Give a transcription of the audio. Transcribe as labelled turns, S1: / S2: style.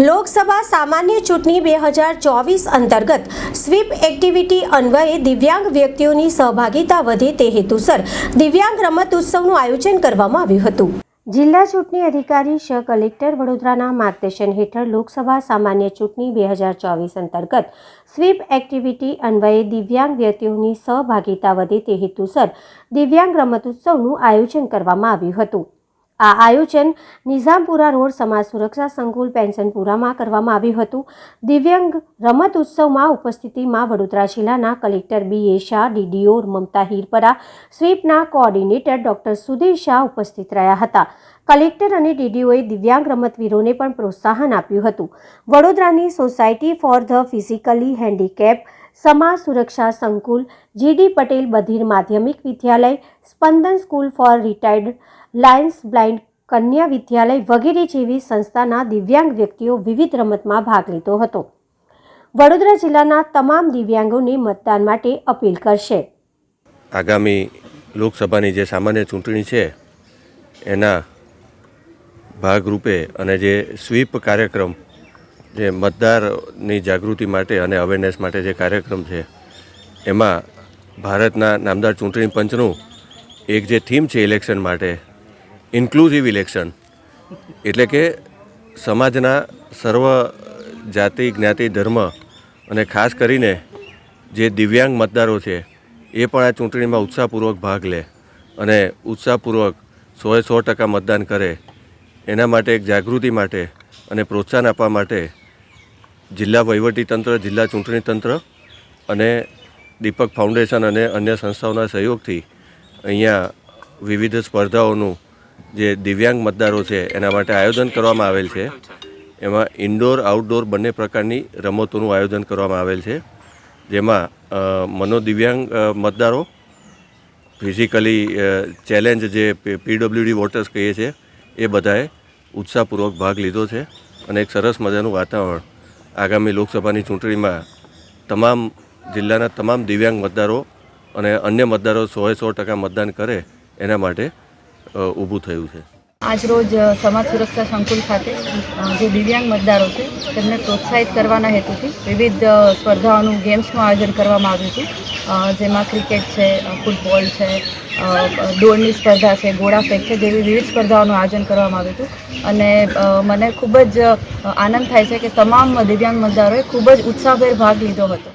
S1: લોકસભા સામાન્ય ચૂંટણી બે હજાર ચોવીસ અંતર્ગત સ્વીપ એક્ટિવિટી અન્વયે દિવ્યાંગ વ્યક્તિઓની સહભાગિતા વધે તે હેતુસર દિવ્યાંગ રમત ઉત્સવનું આયોજન કરવામાં આવ્યું હતું. જિલ્લા ચૂંટણી અધિકારી શ કલેક્ટર વડોદરાના માર્ગદર્શન હેઠળ લોકસભા સામાન્ય ચૂંટણી બે હજાર ચોવીસ અંતર્ગત સ્વીપ એક્ટિવિટી અન્વયે દિવ્યાંગ વ્યક્તિઓની સહભાગિતા વધે તે હેતુસર દિવ્યાંગ રમત ઉત્સવનું આયોજન કરવામાં આવ્યું હતું. આ આયોજન નિઝામપુરા રોડ સમાજ સુરક્ષા સંકુલ પેન્શનપુરામાં કરવામાં આવ્યું હતું. દિવ્યાંગ રમત ઉત્સવમાં ઉપસ્થિતિમાં વડોદરા જિલ્લાના collector B A Shah DDO Mamta Hirpara, સ્વીપના coordinator doctor Sudhir Shah ઉપસ્થિત રહ્યા હતા. કલેક્ટર અને ડીડીઓએ દિવ્યાંગ રમતવીરોને પણ પ્રોત્સાહન આપ્યું હતું. વડોદરાની society for the physically handicap સમાજ સુરક્ષા સંકુલ, જીડી પટેલ બધીર માધ્યમિક વિદ્યાલય, Spandan school for retired, lions blind કન્યા વિદ્યાલય વગેરે જેવી સંસ્થાના દિવ્યાંગ વ્યક્તિઓ વિવિધ રમતમાં ભાગ લીધો હતો. વડોદરા જિલ્લાના તમામ દિવ્યાંગોને મતદાન માટે અપીલ કરશે.
S2: આગામી લોકસભાની જે સામાન્ય ચૂંટણી છે, એના ભાગરૂપે અને જે સ્વીપ કાર્યક્રમ જે મતદારની જાગૃતિ માટે અને અવેરનેસ માટે જે કાર્યક્રમ છે, એમાં ભારતના નામદાર ચૂંટણી પંચનું એક જે થીમ છે ઇલેક્શન માટે ઇન્ક્લુઝિવ ઇલેક્શન એટલે કે સમાજના સર્વ જાતિ, જ્ઞાતિ, ધર્મ અને ખાસ કરીને જે દિવ્યાંગ મતદારો છે, એ પણ આ ચૂંટણીમાં ઉત્સાહપૂર્વક ભાગ લે અને ઉત્સાહપૂર્વક સોએ સો ટકા મતદાન કરે. એના માટે એક જાગૃતિ માટે અને પ્રોત્સાહન આપવા માટે જિલ્લા વહીવટીતંત્ર જિલ્લા ચૂંટણી તંત્ર અને દીપક ફાઉન્ડેશન અને અન્ય સંસ્થાઓના સહયોગથી અહીંયા વિવિધ સ્પર્ધાઓનું જે દિવ્યાંગ મતદારો છે, એના માટે આયોજન કરવામાં આવેલ છે. એમાં ઇન્ડોર આઉટડોર બંને પ્રકારની રમતોનું આયોજન કરવામાં આવેલ છે. જેમાં મનોદિવ્યાંગ મતદારો ફિઝિકલી ચેલેન્જ જે પીડબ્લ્યુડી વોટર્સ કહીએ છીએ એ બધાએ ઉત્સાહપૂર્વક ભાગ લીધો છે અને એક સરસ મજાનું વાતાવરણ આગામી લોકસભાની ચૂંટણીમાં તમામ જિલ્લાના તમામ દિવ્યાંગ મતદારો અને અન્ય મતદારો સોએ સો ટકા મતદાન કરે એના માટે ઊભું થયું છે.
S3: આજરોજ રોજ સમાજ સુરક્ષા સંકુલ ખાતે જે દિવ્યાંગ મતદારો છે, તેમને પ્રોત્સાહિત કરવાના હેતુથી વિવિધ સ્પર્ધાઓનું ગેમ્સનું આયોજન કરવામાં આવ્યું હતું. જેમાં ક્રિકેટ છે ફૂટબોલ છે દોડની સ્પર્ધા છે ગોળાફેંક છે, જેવી વિવિધ સ્પર્ધાઓનું આયોજન કરવામાં આવ્યું હતું. અને મને ખૂબ જ આનંદ થાય છે કે તમામ દિવ્યાંગ મતદારોએ ખૂબ જ ઉત્સાહભેર ભાગ લીધો હતો.